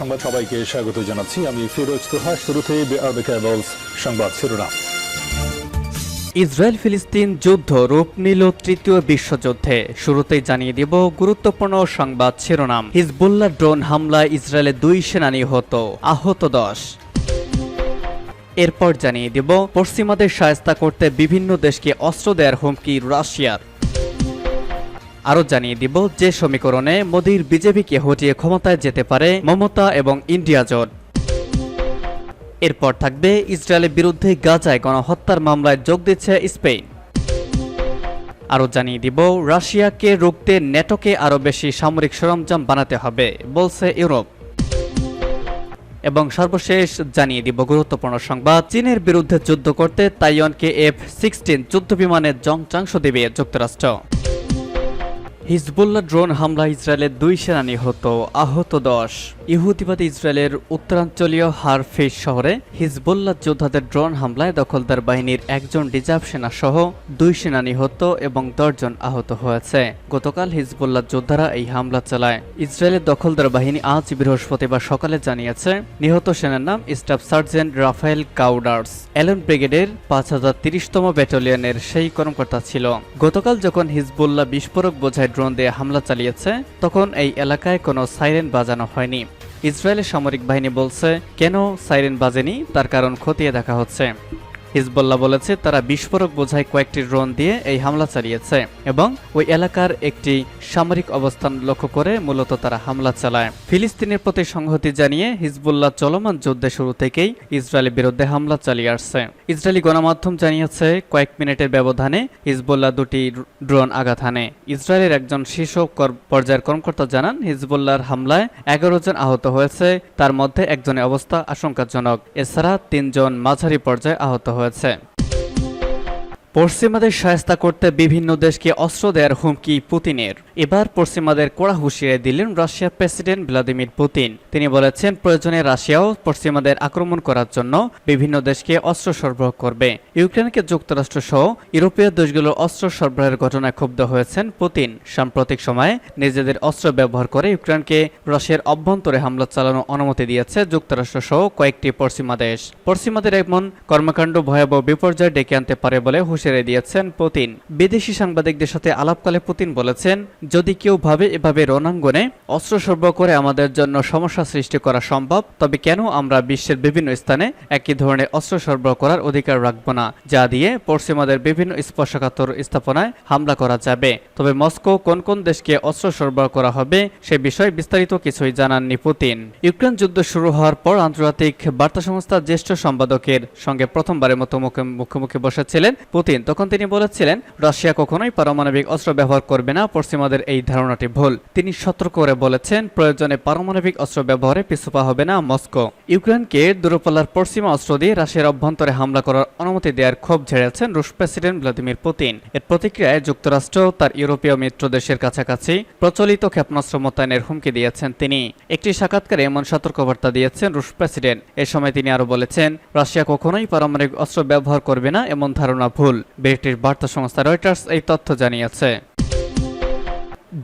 সংবাদ সবাইকে স্বাগত জানাচ্ছি। আমি ফিরোজ তোহা শুরুতে সংবাদ শিরোনাম। ইসরায়েল ফিলিস্তিন যুদ্ধ রূপ নিল তৃতীয় বিশ্বযুদ্ধে। শুরুতেই জানিয়ে দিব গুরুত্বপূর্ণ সংবাদ শিরোনাম। হিজবুল্লাহ ড্রোন হামলায় ইসরায়েলের দুই সেনা নিহত, আহত দশ। এরপর জানিয়ে দিব, পশ্চিমাদের সায়স্তা করতে বিভিন্ন দেশকে অস্ত্র দেওয়ার হুমকি রাশিয়ার। আরও জানিয়ে দিব যে সমীকরণে মোদীর বিজেপিকে হটিয়ে ক্ষমতায় যেতে পারে মমতা এবং ইন্ডিয়া জোট। এরপর থাকবে ইসরায়েলের বিরুদ্ধে গাজায় গণহত্যার মামলায় যোগ দিচ্ছে স্পেন। আরও জানিয়ে দিব, রাশিয়াকে রুখতে নেটোকে আরও বেশি সামরিক সরঞ্জাম বানাতে হবে, বলছে ইউরোপ। এবং সর্বশেষ জানিয়ে দিব গুরুত্বপূর্ণ সংবাদ, চীনের বিরুদ্ধে যুদ্ধ করতে তাইওয়ানকে এফ সিক্সটিন যুদ্ধ বিমানের জংচাংশ দেবে যুক্তরাষ্ট্র। হিজবুল্লাহ ড্রোন হামলা ইসরায়েলের দুই সেনা নিহত, আহত দশ। ইহুদিবাদী ইসরায়েলের উত্তরাঞ্চলীয় হারফেজ শহরে হিজবুল্লাহ যোদ্ধাদের ড্রোন হামলায় দখলদার বাহিনীর একজন রিজার্ভ সেনা সহ দুই সেনা নিহত এবং দশজন আহত হয়েছে। গতকাল হিজবুল্লাহ যোদ্ধারা এই হামলা চালায়। ইসরায়েলের দখলদার বাহিনী আজ বৃহস্পতিবার সকালে জানিয়েছে, নিহত সেনার নাম staff sergeant Rafael Cowders. Alon ব্রিগেডের পাঁচ হাজার তিরিশতম ব্যাটালিয়নের সেই কর্মকর্তা ছিল। গতকাল যখন হিজবুল্লাহ বিস্ফোরক বোঝায় ড্রোন দিয়ে হামলা চালিয়েছে, তখন এই এলাকায় কোনো সাইরেন বাজানো হয়নি। ইসরায়েলের সামরিক বাহিনী বলছে, কেন সাইরেন বাজেনি, তার কারণ খতিয়ে দেখা হচ্ছে। হিজবুল্লাহ বলেছে, তারা বিস্ফোরক বোঝায় কয়েকটি ড্রোন দিয়ে এই হামলা চালিয়েছে এবং ওই এলাকার একটি সামরিক অবস্থান লক্ষ্য করে মূলত তারা হামলা চালায়। ফিলিস্তিনের প্রতি সংহতি জানিয়ে হিজবুল্লাহ চলমান যুদ্ধের শুরু থেকেই ইসরায়েলের বিরুদ্ধে হামলা চালিয়ে আসছে। ইসরায়েলি গণমাধ্যম জানিয়েছে, কয়েক মিনিটের ব্যবধানে হিজবুল্লাহ দুটি ড্রোন আঘাত হানে। ইসরায়েলের একজন শীর্ষ পর্যায়ের কর্মকর্তা জানান, হিজবুল্লাহর হামলায় এগারো জন আহত হয়েছে, তার মধ্যে একজনের অবস্থা আশঙ্কাজনক। এছাড়া তিনজন মাঝারি পর্যায়ে আহত হয়েছে। হয়েছে। পশ্চিমাদের সহায়তা করতে বিভিন্ন দেশকে অস্ত্র দেওয়ার হুমকি পুতিনের। এবার পশ্চিমাদের কড়া হুঁশিয়ারি দিলেন রাশিয়ার প্রেসিডেন্ট ভ্লাদিমির পুতিন। তিনি বলেছেন, প্রয়োজনে রাশিয়াও পশ্চিমাদের আক্রমণ করার জন্য বিভিন্ন দেশকে অস্ত্র সরবরাহ করবে। ইউক্রেনকে যুক্তরাষ্ট্র সহ ইউরোপীয় দেশগুলোর অস্ত্র সরবরাহের ঘটনায় ক্ষুব্ধ হয়েছেন পুতিন। সাম্প্রতিক সময়ে নিজেদের অস্ত্র ব্যবহার করে ইউক্রেনকে রাশিয়ার অভ্যন্তরে হামলা চালানোর অনুমতি দিয়েছে যুক্তরাষ্ট্র সহ কয়েকটি পশ্চিমা দেশ। পশ্চিমাদের এমন কর্মকাণ্ড ভয়াবহ বিপর্যয় ডেকে আনতে পারে বলে হুঁশিয়ারি দিয়েছেন পুতিন। বিদেশি সাংবাদিকদের সাথে আলাপকালে পুতিন বলেছেন, যদি কেউ ভাবে এভাবে রণাঙ্গনে অস্ত্র সরবরাহ করে আমাদের জন্য সমস্যা সৃষ্টি করা সম্ভব, তবে কেন আমরা বিশ্বের বিভিন্ন স্থানে একই ধরনের অস্ত্র সরবরাহ করার অধিকার রাখব না, যা দিয়ে পশ্চিমাদের বিভিন্ন স্পর্শকাতর স্থাপনায় হামলা করা যাবে? তবে মস্কো কোন কোন দেশকে অস্ত্র সরবরাহ করা হবে, সে বিষয়ে বিস্তারিত কিছুই জানাননি পুতিন। ইউক্রেন যুদ্ধ শুরু হওয়ার পর আন্তর্জাতিক বার্তা সংস্থা জ্যেষ্ঠ সম্পাদকের সঙ্গে প্রথমবারের মতো মুখে- মুখোমুখি বসেছিলেন পুতিন। তখন তিনি বলেছিলেন, রাশিয়া কখনোই পারমাণবিক অস্ত্র ব্যবহার করবে না, পশ্চিমাদের এই ধারণাটি ভুল। তিনি সতর্ক করে বলেছেন, প্রয়োজনে পারমাণবিক অস্ত্র ব্যবহারে পিছুপা হবে না মস্কো। ইউক্রেনকে দূরপাল্লার পশ্চিমা অস্ত্র দিয়ে রাশিয়ার অভ্যন্তরে হামলা করার অনুমতি দেওয়ার ক্ষোভ ঝেড়েছেন রুশ প্রেসিডেন্ট ভ্লাদিমির পুতিন। এর প্রতিক্রিয়ায় যুক্তরাষ্ট্র, তার ইউরোপীয় মিত্র দেশের কাছাকাছি প্রচলিত ক্ষেপণাস্ত্র মোতায়েনের হুমকি দিয়েছেন তিনি। একটি সাক্ষাৎকারে এমন সতর্কবার্তা দিয়েছেন রুশ প্রেসিডেন্ট। এ সময় তিনি আরও বলেছেন, রাশিয়া কখনোই পারমাণবিক অস্ত্র ব্যবহার করবে না, এমন ধারণা ভুল। ব্রিটিশ বার্তা সংস্থা রয়টার্স এই তথ্য জানিয়েছে।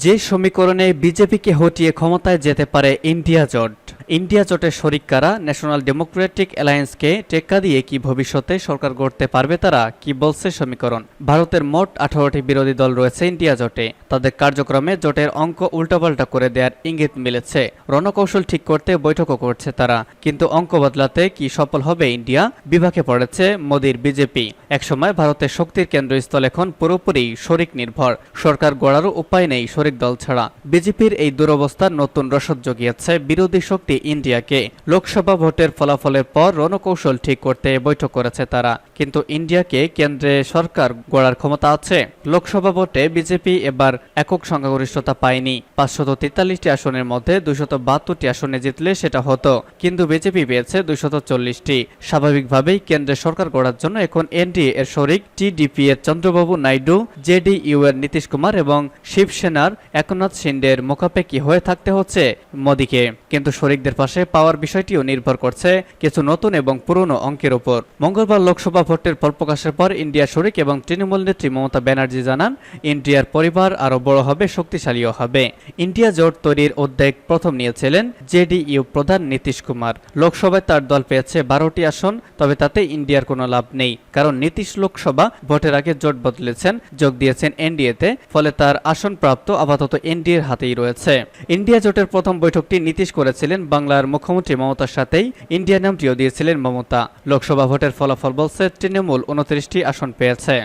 যে সমীকরণে বিজেপিকে হটিয়ে ক্ষমতায় যেতে পারে ইন্ডিয়া জোট। ইন্ডিয়া জোটের শরিক কারা? ন্যাশনাল ডেমোক্রেটিক অ্যালায়েন্সকে টেক্কা দিয়ে কি ভবিষ্যতে সরকার গড়তে পারবে তারা? কি বলছে সমীকরণ? ভারতের মোট আঠারোটি বিরোধী দল রয়েছে ইন্ডিয়া জোটে। তাদের কার্যক্রমে জোটের অঙ্ক উল্টাপাল্টা করে দেওয়ার ইঙ্গিত মিলেছে। রণকৌশল ঠিক করতে বৈঠকও করছে তারা। কিন্তু অঙ্ক বদলাতে কি সফল হবে ইন্ডিয়া? বিভাগে পড়েছে মোদীর বিজেপি। একসময় ভারতের শক্তির কেন্দ্রস্থল এখন পুরোপুরি শরিক নির্ভর সরকার গড়ারও উপায় নেই শরিক দল ছাড়া। বিজেপির এই দুরবস্থার নতুন রসদ জগিয়েছে বিরোধী শক্তি ইন্ডিয়াকে লোকসভা ভোটের ফলাফলের পর রণকৌশল ঠিক করতে বৈঠক করেছে তারা। কিন্তু ইন্ডিয়াকে কেন্দ্রে সরকার গড়ার ক্ষমতা আছে। লোকসভা ভোটে বিজেপি এবার একক সংখ্যাগরিষ্ঠতা পায়নি। পাঁচশত তেতাল্লিশটি আসনের মধ্যে দুশত বাহাত্তরটি আসনে জিতলে সেটা হতো। কিন্তু বিজেপি পেয়েছে দুশত চল্লিশটি। স্বাভাবিকভাবেই কেন্দ্রে সরকার গড়ার জন্য এখন এনডিএ এর শরিক টিডিপি এর চন্দ্রবাবু নাইডু, জেডিইউ এর নীতিশ কুমার এবং শিবসেনার একনাথ শিন্ডের মোকাপেকি হয়ে থাকতে হচ্ছে মোদীকে। কিন্তু শরিকদের শহীদদের পাশে পাওয়ার বিষয়টিও নির্ভর করছে কিছু নতুন এবং পুরনো অঙ্কের উপর। মঙ্গলবার লোকসভা ভোটের ফল প্রকাশের পর ইন্ডিয়া শরিক এবং তৃণমূল নেত্রী মমতা ব্যানার্জি জানান, ইন্ডিয়ার পরিবার আরও বড় হবে শক্তিশালীও হবে। ইন্ডিয়া জোট তৈরির উদ্যোগ প্রথম নিয়েছিলেন জেডিইউ প্রধান নীতিশ কুমার। লোকসভায় তার দল পেয়েছে বারোটি আসন, তবে তাতে ইন্ডিয়ার কোনো লাভ নেই। কারণ নীতিশ লোকসভা ভোটের আগে জোট বদলেছেন, যোগ দিয়েছেন এনডিএতে, ফলে তার আসন প্রাপ্ত আপাতত এনডিএর হাতেই রয়েছে। ইন্ডিয়া জোটের প্রথম বৈঠকটি নীতিশ করেছিলেন বাংলার মুখ্যমন্ত্রী মমতার সাথেই ইন্ডিয়া নামটিও দিয়েছিলেন মমতা। লোকসভা ভোটের ফলাফল বলছে তৃণমূল উনত্রিশটি আসন পেয়েছে।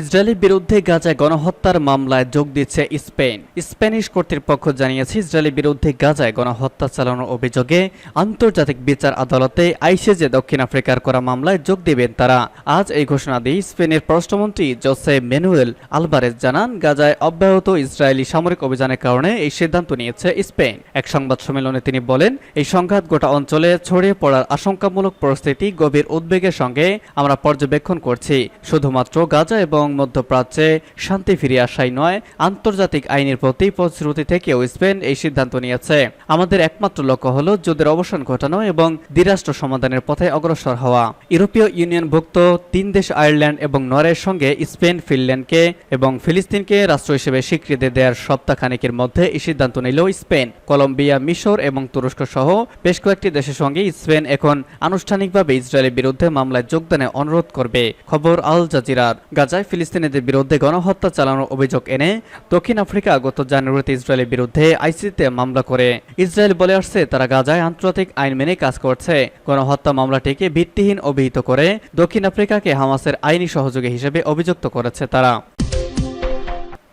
ইসরায়েলের বিরুদ্ধে গাজায় গণহত্যার মামলায় যোগ দিচ্ছে স্পেন। স্প্যানিশ কর্তৃপক্ষ জানিয়েছে, ইসরায়েলের বিরুদ্ধে গাজায় গণহত্যা চালানোর অভিযোগে আন্তর্জাতিক বিচার আদালতে আইসিজে দক্ষিণ আফ্রিকার করা মামলায় যোগ দেবেন তারা। আজ এই ঘোষণা দিয়ে স্পেনের পররাষ্ট্রমন্ত্রী জোসে ম্যানুয়েল আলবারেজ জানান, গাজায় অব্যাহত ইসরায়েলি সামরিক অভিযানের কারণে এই সিদ্ধান্ত নিয়েছে স্পেন। এক সংবাদ সম্মেলনে তিনি বলেন, এই সংঘাত গোটা অঞ্চলে ছড়িয়ে পড়ার আশঙ্কামূলক পরিস্থিতি গভীর উদ্বেগের সঙ্গে আমরা পর্যবেক্ষণ করছি। শুধুমাত্র গাজা এবং মধ্যপ্রাচ্যে শান্তি ফিরিয়ে আসাই নয়, আন্তর্জাতিক আইনের প্রতি প্রতিশ্রুতি থেকেও স্পেন এই সিদ্ধান্ত নিয়েছে। আমাদের একমাত্র লক্ষ্য হল যুদ্ধের অবসান ঘটানো এবং দ্বিরাষ্ট্র সমাধানের পথে অগ্রসর হওয়া। ইউরোপীয় ইউনিয়নভুক্ত তিন দেশ আয়ারল্যান্ড এবং নরওয়ের সঙ্গে স্পেন, ফিনল্যান্ডকে এবং ফিলিস্তিনকে রাষ্ট্র হিসেবে স্বীকৃতি দেওয়ার সপ্তাহখানেকের মধ্যে এই সিদ্ধান্ত নিল স্পেন। কলম্বিয়া, মিশর এবং তুরস্ক সহ বেশ কয়েকটি দেশের সঙ্গে স্পেন এখন আনুষ্ঠানিকভাবে ইসরায়েলের বিরুদ্ধে মামলায় যোগদানে অনুরোধ করবে। খবর আল জাজিরার। গাজায় ফিলিস্তিনিদের বিরুদ্ধে গণহত্যা চালানোর অভিযোগ এনে দক্ষিণ আফ্রিকা গত জানুয়ারিতে ইসরায়েলের বিরুদ্ধে আইসিতে মামলা করে। ইসরায়েল বলে আসছে, তারা গাজায় আন্তর্জাতিক আইন মেনে কাজ করছে। গণহত্যা মামলাটিকে ভিত্তিহীন অভিহিত করে দক্ষিণ আফ্রিকাকে হামাসের আইনি সহযোগী হিসেবে অভিযুক্ত করেছে তারা।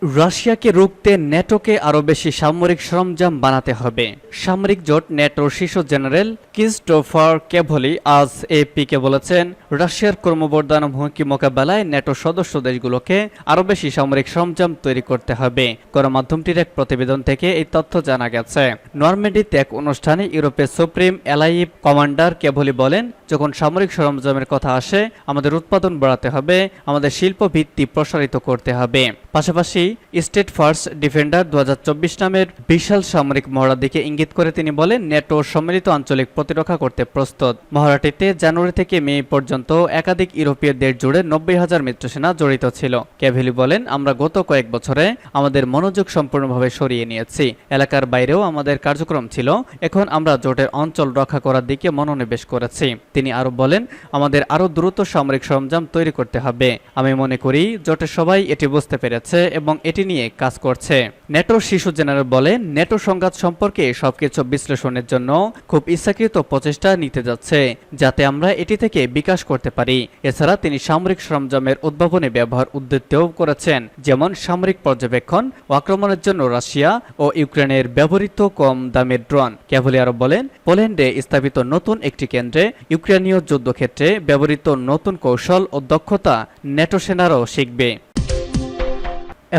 রাশিয়াকে রুখতে ন্যাটোকে আরও বেশি সামরিক সরঞ্জাম বানাতে হবে। সামরিক জোট ন্যাটোর শীর্ষ জেনারেল ক্রিস্টোফার কেভলি আজ এপিকে বলেছেন, রাশিয়ার ক্রমবর্ধমান হুমকি মোকাবেলায় ন্যাটো সদস্য দেশগুলোকে আরও বেশি সামরিক সরঞ্জাম তৈরি করতে হবে। গণমাধ্যমটির এক প্রতিবেদন থেকে এই তথ্য জানা গেছে। নরমেডিতে এক অনুষ্ঠানে ইউরোপের সুপ্রিম এলাইভ কমান্ডার কেভলি বলেন, যখন সামরিক সরঞ্জামের কথা আসে, আমাদের উৎপাদন বাড়াতে হবে, আমাদের শিল্প ভিত্তি প্রসারিত করতে হবে। পাশাপাশি স্টেট ফার্স্ট ডিফেন্ডার দু হাজার চব্বিশ নামের বিশাল সামরিক মহড়ার দিকে ইঙ্গিত করে তিনি বলেন, নেটো সম্মিলিত আঞ্চলিক প্রতিরক্ষা করতে প্রস্তুত। মহড়াটিতে জানুয়ারি থেকে মে পর্যন্ত একাধিক ইউরোপীয় দেশ জুড়ে নব্বই হাজার মিত্রসেনা জড়িত ছিল। ক্যাভেলি বলেন, আমরা গত কয়েক বছরে আমাদের মনোযোগ সম্পূর্ণভাবে সরিয়ে নিয়েছি। এলাকার বাইরেও আমাদের কার্যক্রম ছিল, এখন আমরা জোটের অঞ্চল রক্ষা করার দিকে মনোনিবেশ করেছি। তিনি আরও বলেন, আমাদের আরও দ্রুত সামরিক সরঞ্জাম তৈরি করতে হবে। আমি মনে করি জোটের সবাই এটি বুঝতে পেরেছে এবং এটি নিয়ে কাজ করছে। নেটোর শিশু জেনারেল বলেন, নেটো সংঘাত সম্পর্কে সবকিছু বিশ্লেষণের জন্য খুব ইচ্ছাকৃত প্রচেষ্টা নিতে যাচ্ছে, যাতে আমরা এটি থেকে বিকাশ করতে পারি। এছাড়া তিনি সামরিক সরঞ্জামের উদ্ভাবনে ব্যবহার উদ্বৃত্তও করেছেন, যেমন সামরিক পর্যবেক্ষণ ও আক্রমণের জন্য রাশিয়া ও ইউক্রেনের ব্যবহৃত কম দামের ড্রোন। ক্যাভলি আরও বলেন, পোল্যান্ডে স্থাপিত নতুন একটি কেন্দ্রে ইউক্রেনীয় যুদ্ধক্ষেত্রে ব্যবহৃত নতুন কৌশল ও দক্ষতা নেটো সেনারাও শিখবে।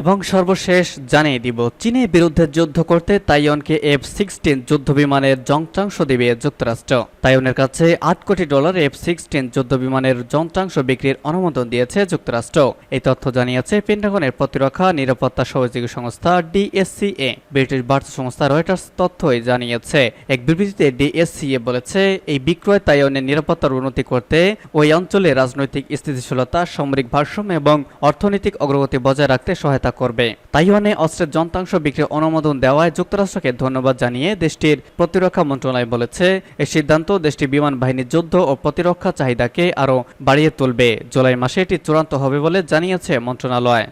এবং সর্বশেষ জানিয়ে দিব, চীনের বিরুদ্ধে যুদ্ধ করতে তাইওয়ানকে এফ সিক্সটিন যুদ্ধ বিমানের যন্ত্রাংশ দেবে যুক্তরাষ্ট্র। তাইওয়ানের কাছে আট কোটি ডলার এফ সিক্সটিন যুদ্ধ বিমানের যন্ত্রাংশ বিক্রির অনুমোদন দিয়েছে যুক্তরাষ্ট্র। এই তথ্য জানিয়েছে পেন্টাগনের প্রতিরক্ষা নিরাপত্তা সহযোগী সংস্থা ডিএসসিএ ব্রিটিশ বার্তা সংস্থা রয়টার্স তথ্যই জানিয়েছে, এক বিবৃতিতে ডিএসসিএ বলেছে, এই বিক্রয় তাইওয়ানের নিরাপত্তার উন্নতি করতে ওই অঞ্চলে রাজনৈতিক স্থিতিশীলতা, সামরিক ভারসাম্য এবং অর্থনৈতিক অগ্রগতি বজায় রাখতে সহায়তা করবে। তাইওয়ানে অস্ত্রের যন্ত্রাংশ বিক্রির অনুমোদন দেওয়ায় যুক্তরাষ্ট্রকে ধন্যবাদ জানিয়ে দেশটির প্রতিরক্ষা মন্ত্রণালয় বলেছে এই সিদ্ধান্ত দেশটির বিমান বাহিনীর যুদ্ধ ও প্রতিরক্ষা চাহিদাকে আরও বাড়িয়ে তুলবে। জুলাই মাসে এটি চূড়ান্ত হবে বলে জানিয়েছে মন্ত্রণালয়।